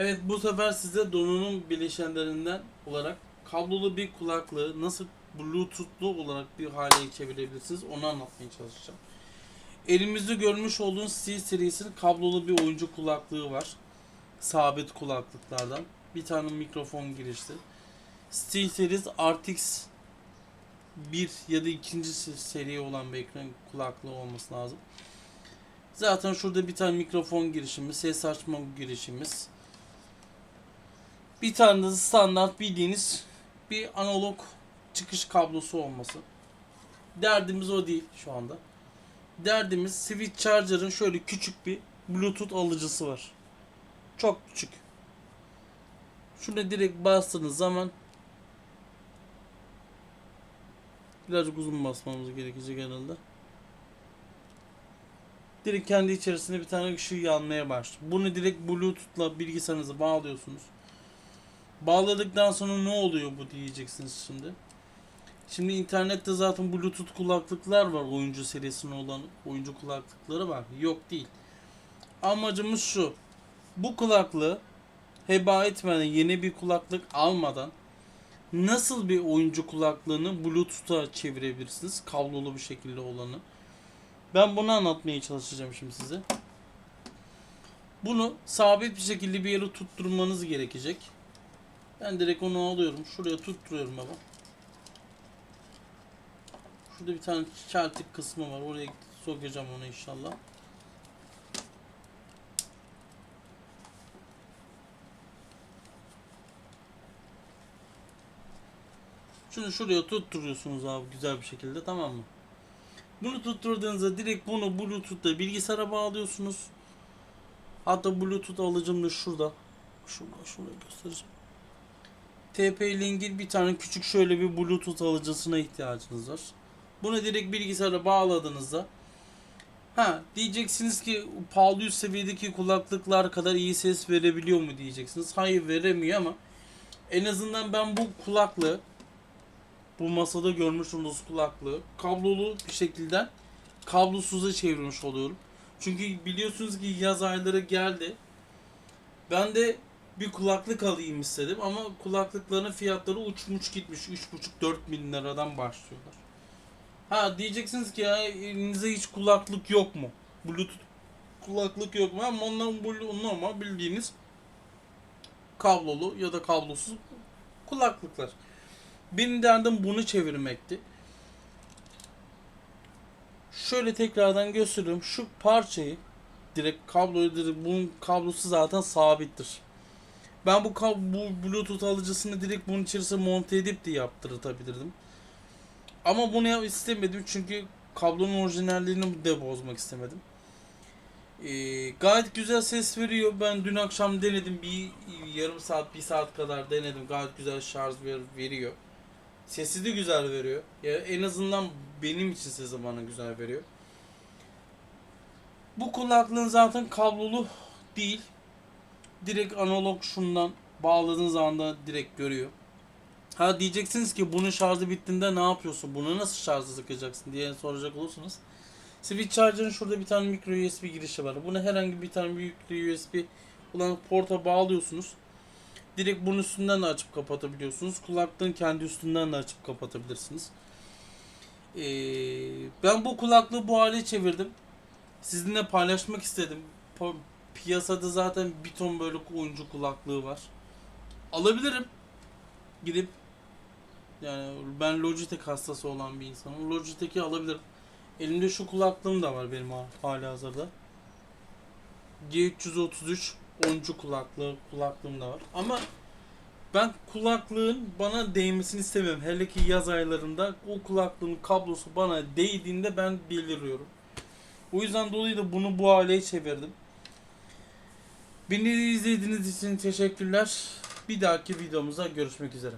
Evet bu sefer size donanım bileşenlerinden olarak kablolu bir kulaklığı nasıl bluetoothlu olarak bir hale çevirebilirsiniz onu anlatmaya çalışacağım. Elimizde görmüş olduğunuz C serisinin kablolu bir oyuncu kulaklığı var. Sabit kulaklıklardan. Bir tane mikrofon girişli. Steel Series RTX 1 ya da ikinci se- seri olan bir ekran kulaklığı olması lazım. Zaten şurada bir tane mikrofon girişimiz, ses açma girişimiz. Bir tane de standart bildiğiniz bir analog çıkış kablosu olması. Derdimiz o değil şu anda. Derdimiz Switch Charger'ın şöyle küçük bir Bluetooth alıcısı var. Çok küçük. Şuna direkt bastığınız zaman birazcık uzun basmamız gerekecek herhalde. Direkt kendi içerisinde bir tane ışığı yanmaya başlıyor. Bunu direkt Bluetooth'la bilgisayarınıza bağlıyorsunuz. Bağladıktan sonra ne oluyor bu diyeceksiniz şimdi. Şimdi internette zaten Bluetooth kulaklıklar var oyuncu serisine olan oyuncu kulaklıkları var. Yok değil. Amacımız şu. Bu kulaklığı heba etmeden yeni bir kulaklık almadan nasıl bir oyuncu kulaklığını Bluetooth'a çevirebilirsiniz? Kablolu bir şekilde olanı. Ben bunu anlatmaya çalışacağım şimdi size. Bunu sabit bir şekilde bir yere tutturmanız gerekecek. Ben direkt onu alıyorum. Şuraya tutturuyorum baba. Şurada bir tane çeltik kısmı var. Oraya sokacağım onu inşallah. Şunu şuraya tutturuyorsunuz abi güzel bir şekilde tamam mı? Bunu tutturduğunuzda direkt bunu Bluetooth'la bilgisayara bağlıyorsunuz. Hatta Bluetooth alıcım da şurada. Şurada şurada göstereceğim. TP ile ilgili bir tane küçük şöyle bir Bluetooth alıcısına ihtiyacınız var. Bunu direkt bilgisayara bağladığınızda Ha diyeceksiniz ki pahalı üst seviyedeki kulaklıklar kadar iyi ses verebiliyor mu diyeceksiniz. Hayır veremiyor ama en azından ben bu kulaklığı bu masada görmüş olduğunuz kulaklığı kablolu bir şekilde kablosuza çevirmiş oluyorum. Çünkü biliyorsunuz ki yaz ayları geldi. Ben de bir kulaklık alayım istedim ama kulaklıkların fiyatları uçmuş gitmiş. 3,5-4 bin liradan başlıyorlar. Ha diyeceksiniz ki ya elinizde hiç kulaklık yok mu? Bluetooth kulaklık yok mu? Ama onların normal bildiğiniz kablolu ya da kablosuz kulaklıklar. Benim derdim bunu çevirmekti. Şöyle tekrardan gösteriyorum. Şu parçayı direkt kabloyu direkt bunun kablosu zaten sabittir. Ben bu bu Bluetooth alıcısını direkt bunun içerisine monte edip de yaptırtabilirdim. Ama bunu yap- istemedim çünkü kablonun orijinalliğini de bozmak istemedim. Ee, gayet güzel ses veriyor. Ben dün akşam denedim. Bir yarım saat, bir saat kadar denedim. Gayet güzel şarj ver- veriyor. Sesi de güzel veriyor. Ya en azından benim için sesi bana güzel veriyor. Bu kulaklığın zaten kablolu değil. Direkt analog şundan bağladığınız anda direkt görüyor. Ha diyeceksiniz ki bunun şarjı bittiğinde ne yapıyorsun? Bunu nasıl şarja takacaksın diye soracak olursunuz. Switch Charger'ın şurada bir tane micro USB girişi var. Bunu herhangi bir tane büyük bir USB olan porta bağlıyorsunuz. Direkt bunun üstünden de açıp kapatabiliyorsunuz. Kulaklığın kendi üstünden de açıp kapatabilirsiniz. Ee, ben bu kulaklığı bu hale çevirdim. Sizinle paylaşmak istedim. Piyasada zaten bir ton böyle oyuncu kulaklığı var. Alabilirim. Gidip yani ben Logitech hastası olan bir insanım. Logitech'i alabilirim. Elimde şu kulaklığım da var benim ha- hala hazırda. G333 oyuncu kulaklığı kulaklığım da var. Ama ben kulaklığın bana değmesini istemiyorum. Hele ki yaz aylarında o kulaklığın kablosu bana değdiğinde ben beliriyorum. O yüzden dolayı da bunu bu hale çevirdim. Beni izlediğiniz için teşekkürler. Bir dahaki videomuzda görüşmek üzere.